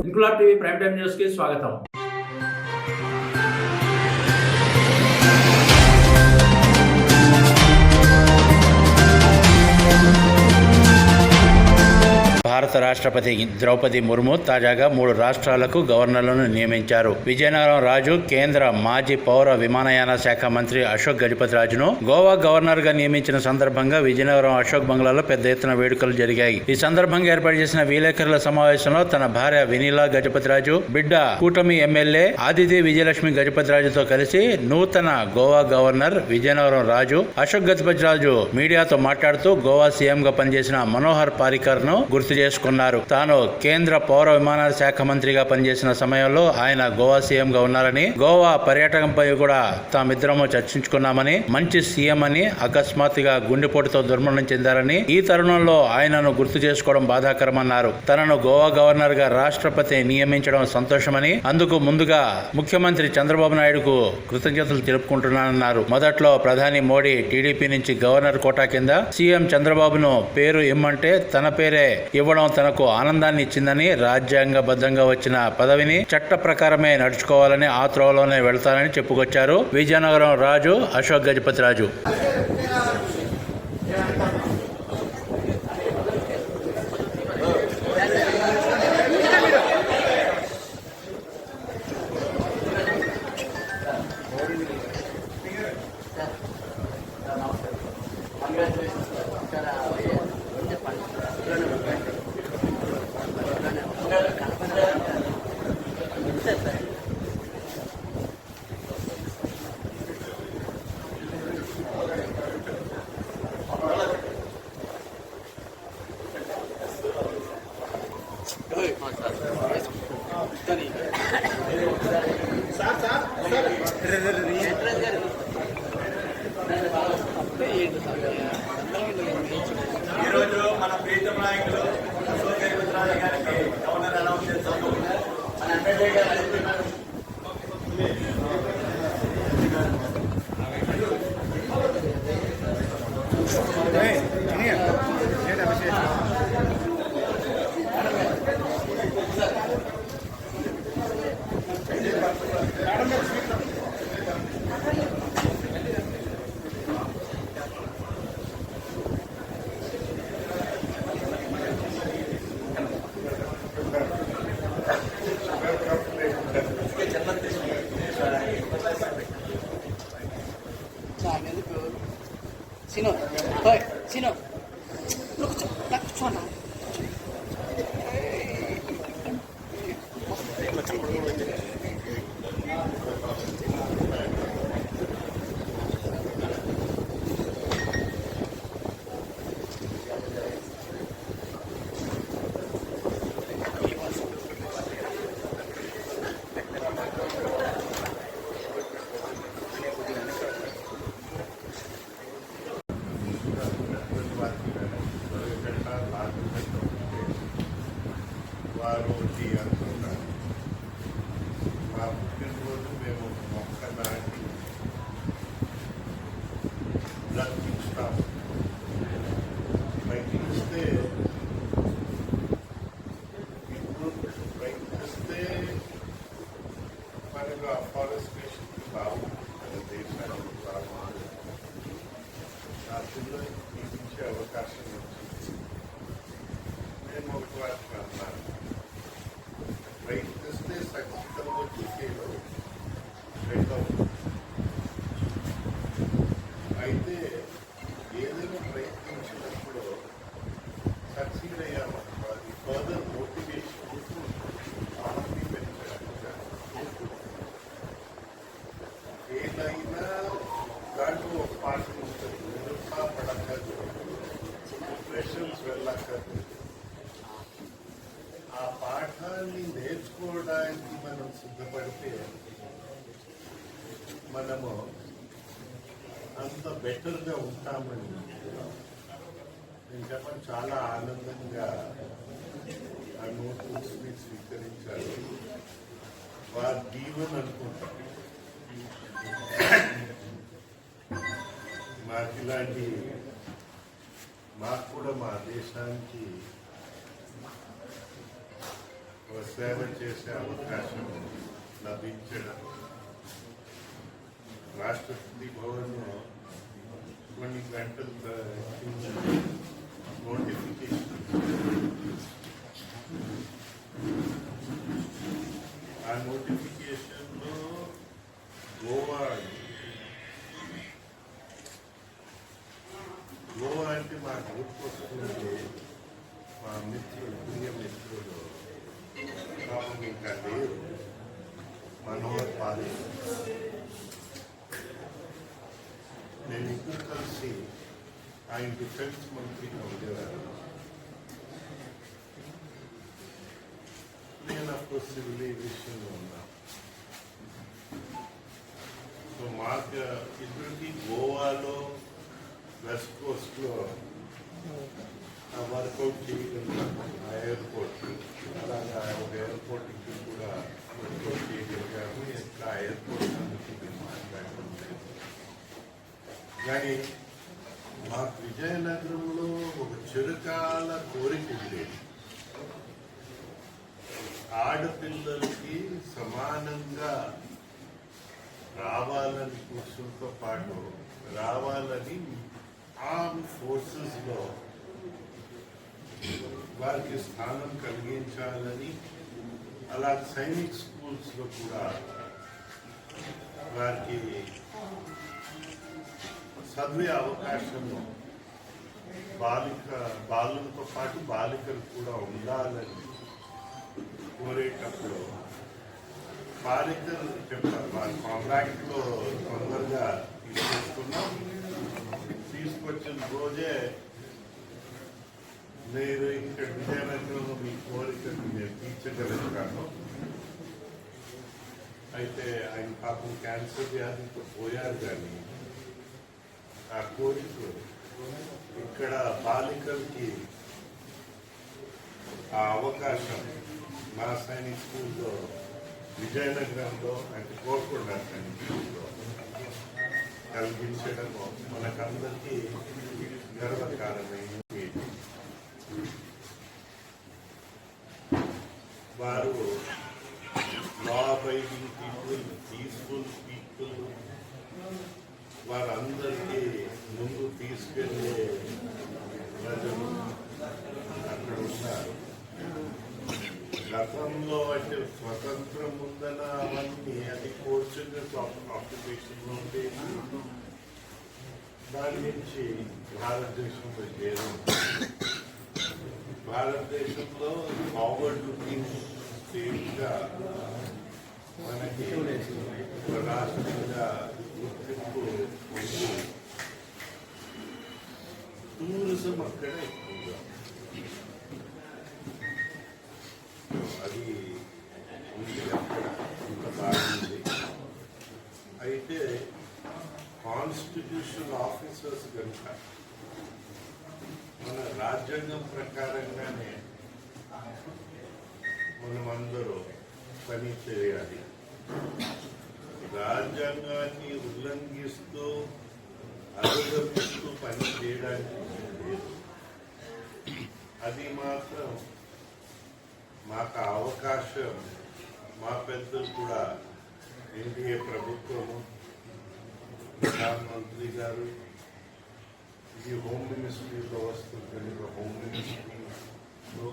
Inquilab TV prime time news కి స్వాగతం భారత రాష్ట్రపతి ద్రౌపది ముర్ము తాజాగా మూడు రాష్ట్రాలకు గవర్నర్లను నియమించారు. విజయనగరం రాజు కేంద్ర మాజీ పౌర విమానయాన శాఖ మంత్రి అశోక్ గజపతి రాజును గోవా గవర్నర్గా నియమించిన సందర్భంగా విజయనగరం అశోక్ బంగ్లాలో పెద్ద ఎత్తున వేడుకలు జరిగాయి. ఈ సందర్భంగా ఏర్పాటు చేసిన విలేకరుల సమావేశంలో తన భార్య వినీలా గజపతిరాజు బిడ్డ కూటమి ఎమ్మెల్యే ఆదితి విజయలక్ష్మి గజపతి రాజుతో కలిసి నూతన గోవా గవర్నర్ విజయనగరం రాజు అశోక్ గజపతి రాజు మీడియాతో మాట్లాడుతూ గోవా సీఎం గా పనిచేసిన మనోహర్ పారికర్ను ను గుర్తు చేసుకున్నారు తాను కేంద్ర పౌర విమానాల శాఖ మంత్రిగా పనిచేసిన సమయంలో ఆయన గోవా సీఎంగా ఉన్నారని గోవా పర్యాటకంపై కూడా తామిద్దరము చర్చించుకున్నామని మంచి సీఎం అని అకస్మాత్తుగా గుండెపోటుతో దుర్మరణం చెందారని ఈ తరుణంలో ఆయనను గుర్తు చేసుకోవడం బాధాకరమన్నారు. తనను గోవా గవర్నర్గా రాష్ట్రపతి నియమించడం సంతోషమని అందుకు ముందుగా ముఖ్యమంత్రి చంద్రబాబు నాయుడుకు కృతజ్ఞతలు తెలుపుకుంటున్నానన్నారు. మొదట్లో ప్రధాని మోడీ టీడీపీ నుంచి గవర్నర్ కోటా కింద సీఎం చంద్రబాబును పేరు ఇమ్మంటే తన పేరే ఇవ్వడం తనకు ఆనందాన్ని ఇచ్చిందని రాజ్యాంగబద్ధంగా వచ్చిన పదవిని చట్ట ప్రకారమే నడుచుకోవాలని ఆ త్రోవలోనే వెళ్తానని చెప్పుకొచ్చారు విజయనగరం రాజు అశోక్ గజపతి రాజు ఈరోజు మన ప్రీతం నాయకులు అశోక్ గజపతిరాజు గారికి గవర్నర్ అనౌన్స్ చేస్తాము మన ఎమ్మెల్యే గారు লাগছো না Sizin. సిద్ధపడితే మనము అంత బెటర్గా ఉంటామని నేను చెప్పని చాలా ఆనందంగా ఆ నోట్బుక్స్ని స్వీకరించారు. వారి దీవెన అనుకుంటాం. మాకు ఇలాంటి మాకు కూడా మా దేశానికి సేవ చేసే అవకాశం లభించడం. రాష్ట్రపతి భవన్ కొన్ని గంటల కింద నోటిఫికేషన్ ఆ నోటిఫికేషన్లో గోవా గోవా అంటే మా గుర్తొస్తుంది మా మిత్రులు ప్రియ మిత్రులు పాపం ఇంకా లేరు మనోహర్ పాలి నేను ఇద్దరు కలిసి ఆయన డిఫెన్స్ మంత్రిగా ఉండేవారు నేను అప్పుడు సివిల్ ఏవియేషన్లో ఉన్నా సో మాకు ఇద్దరికి గోవాలో వెస్ట్ కోస్ట్లో ఆ వర్కౌట్ ఆ ఎయిర్పోర్ట్ అలాగా ఒక ఎయిర్పోర్ట్కి కూడా వర్కౌట్ చేయగలిగాము ఇంకా ఆ ఎయిర్పోర్ట్ అందుకు మాట్లాడుతుంది కానీ మాకు విజయనగరంలో ఒక చిరకాల కోరిక ఉండేది ఆడపిల్లలకి సమానంగా రావాలని పురుషులతో పాటు రావాలని ఆర్మ్ ఫోర్సెస్లో వారికి స్థానం కలిగించాలని అలా సైనిక్ స్కూల్స్లో కూడా వారికి చదివే అవకాశం బాలిక బాలులతో పాటు బాలికలు కూడా ఉండాలని కోరేటప్పుడు బాలికలు చెప్పారు. వారి కాంట్రాక్ట్లో తొందరగా తీసుకొచ్చుకున్నాం. తీసుకొచ్చిన రోజే నేను ఇక్కడ విజయనగరంలో మీ కోరికను నేను తీర్చగలుగుతాను అయితే ఆయన పాపం క్యాన్సర్ వ్యాధితో పోయారు కానీ ఆ కోరిక ఇక్కడ బాలికలకి ఆ అవకాశం మా సైనిక్ స్కూల్లో విజయనగరంలో అంటే కోరుకొండ సైనిక్ స్కూల్లో కలిగించడం మనకందరికీ గర్వకారణమైంది గతంలో అంటే స్వతంత్రం ఉందన్న అవన్నీ అది పోర్చుగల్స్ ఆక్యుపేషన్లో ఉండేది దాని నుంచి భారతదేశంలో చేరు భారతదేశంలో ఫార్వర్డ్ లుకింగ్ స్టేట్గా మనకి రాష్ట్రంగా గుర్తింపు టూరిజం అక్కడ ఎక్కువగా అది ఉంది అక్కడ ఇంత బాగుంది అయితే కాన్స్టిట్యూషనల్ ఆఫీసర్స్ కనుక మన రాజ్యాంగం ప్రకారంగానే మనమందరూ పని చేయాలి. రాజ్యాంగాన్ని ఉల్లంఘిస్తూ అధిగమిస్తూ పని చేయడానికి లేదు. అది మాత్రం మాకు అవకాశం మా పెద్దలు కూడా ఎన్డీఏ ప్రభుత్వము ప్రధానమంత్రి గారు ఇది హోమ్ మినిస్ట్రీలో వస్తుంది హోమ్ మినిస్ట్రీలో.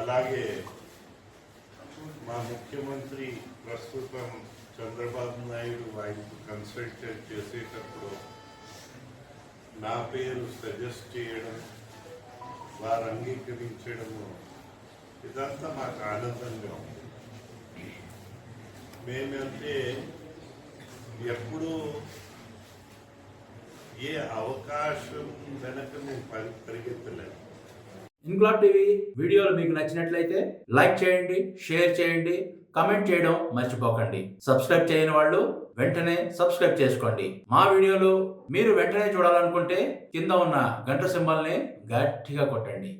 అలాగే మా ముఖ్యమంత్రి ప్రస్తుతం చంద్రబాబు నాయుడు ఆయనకు కన్సల్ట్ చేసేటప్పుడు నా పేరు సజెస్ట్ చేయడం వారు అంగీకరించడము ఇదంతా మాకు ఆనందంగా ఉంది. మేమంటే ఎప్పుడూ ఏ అవకాశం వెనక మేము పరిగెత్తలేదు. పరిగెత్తలేము టీవీ వీడియోలు మీకు నచ్చినట్లయితే లైక్ చేయండి షేర్ చేయండి కమెంట్ చేయడం మర్చిపోకండి. సబ్స్క్రైబ్ చేయని వాళ్ళు వెంటనే సబ్స్క్రైబ్ చేసుకోండి. మా వీడియోలు మీరు వెంటనే చూడాలనుకుంటే కింద ఉన్న గంట సింబల్ని గట్టిగా కొట్టండి.